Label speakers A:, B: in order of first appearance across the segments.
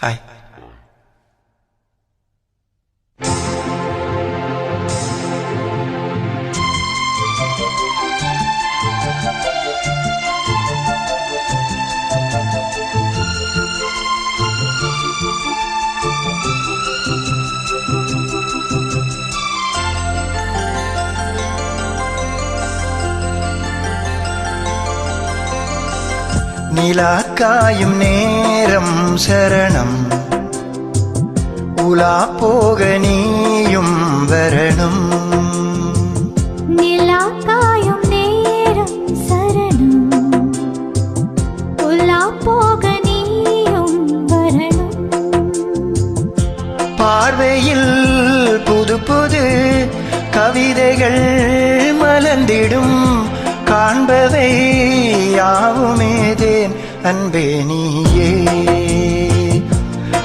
A: 嗨 hi நிலாக்காயும் நேரம் சரணம். உலா போக நீயும் வரணும்.
B: நிலாக்காயும் நேரம் சரணம். உலா போக நீயும் வரணும்.
A: பார்வையில் புது புது கவிதைகள் மலர்ந்திடும். காண்பவை யாவுமேதேன் அன்பே நீயே.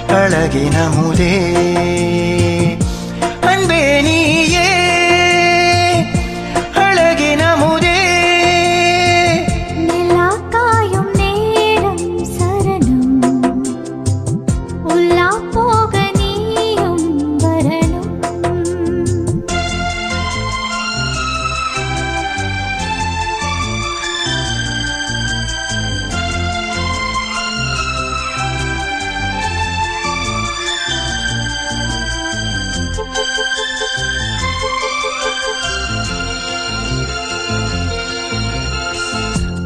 A: அழகின முதே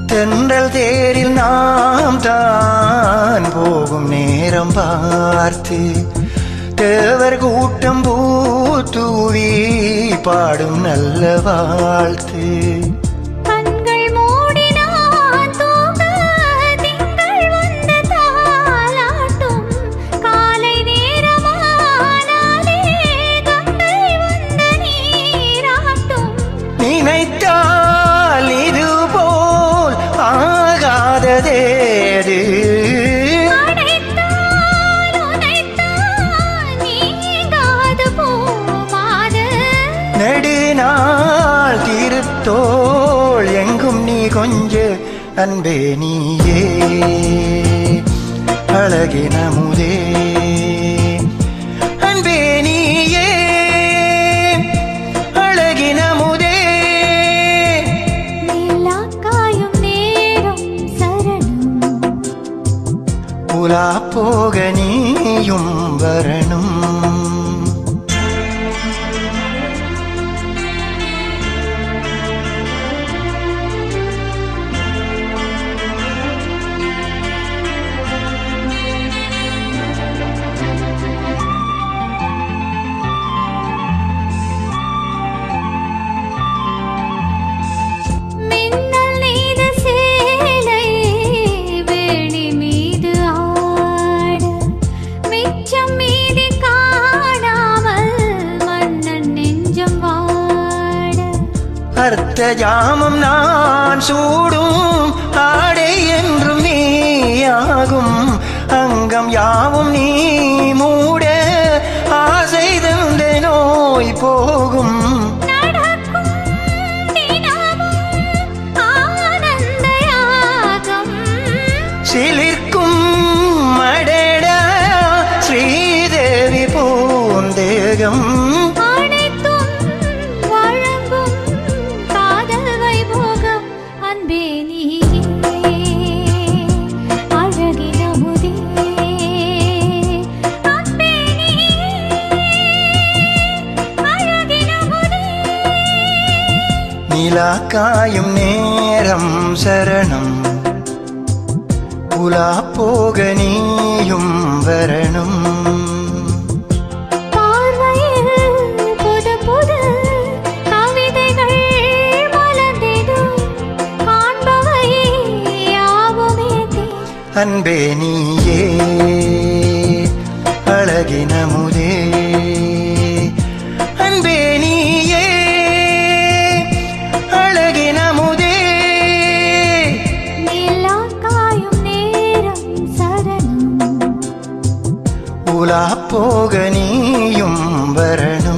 A: தென்றல் தேரில் நாம் தான் போகும் நேரம் பார்த்து தேவர் கூட்டம் பூ தூவி பாடும் நல்ல வாழ்த்து. எங்கும் நீ கொஞ்ச அன்பே நீயே. அழகின முதே அன்பே நீயே. அழகின முதே
B: நிலாக்காயும் நேரம் சரணம்.
A: உலா போக நீயும் வரணும். அர்த்த ஜாமம் நான் சூடும் ஆடை என்றும் நீயாகும். அங்கம் யாவும் நீ மூட ஆசை தந்த நோய் போகும். சிலிர்க்கும் நிலா காயும் நேரம் சரணம். உலா போக நீயும் வரணும். அன்பே நீயே அழகின முதே உலா போக நீயும் வரணும்